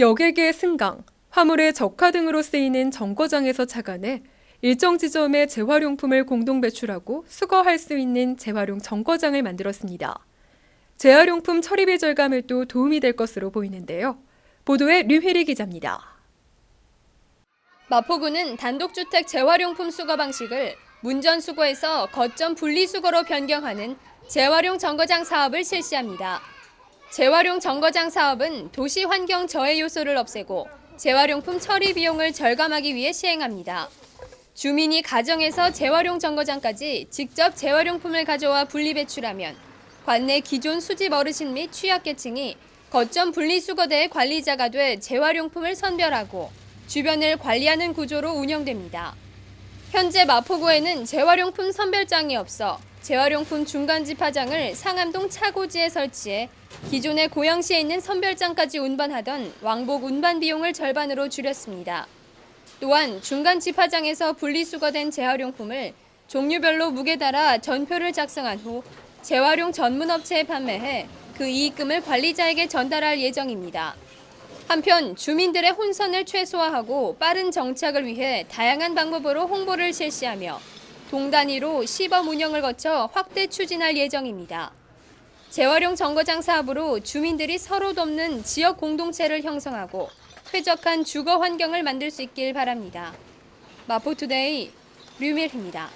여객의 승강, 화물의 적화 등으로 쓰이는 정거장에서 착안해 일정 지점에 재활용품을 공동 배출하고 수거할 수 있는 재활용 정거장을 만들었습니다. 재활용품 처리비 절감에도 도움이 될 것으로 보이는데요. 보도에 류혜리 기자입니다. 마포구는 단독주택 재활용품 수거 방식을 문전 수거에서 거점 분리 수거로 변경하는 재활용 정거장 사업을 실시합니다. 재활용 정거장 사업은 도시 환경 저해 요소를 없애고 재활용품 처리 비용을 절감하기 위해 시행합니다. 주민이 가정에서 재활용 정거장까지 직접 재활용품을 가져와 분리 배출하면 관내 기존 수집 어르신 및 취약계층이 거점 분리수거대의 관리자가 돼 재활용품을 선별하고 주변을 관리하는 구조로 운영됩니다. 현재 마포구에는 재활용품 선별장이 없어 재활용품 중간 집화장을 상암동 차고지에 설치해 기존의 고양시에 있는 선별장까지 운반하던 왕복 운반 비용을 절반으로 줄였습니다. 또한 중간 집화장에서 분리수거된 재활용품을 종류별로 무게 달아 전표를 작성한 후 재활용 전문 업체에 판매해 그 이익금을 관리자에게 전달할 예정입니다. 한편 주민들의 혼선을 최소화하고 빠른 정착을 위해 다양한 방법으로 홍보를 실시하며 동 단위로 시범 운영을 거쳐 확대 추진할 예정입니다. 재활용 정거장 사업으로 주민들이 서로 돕는 지역 공동체를 형성하고 쾌적한 주거 환경을 만들 수 있길 바랍니다. 마포투데이 류밀입니다.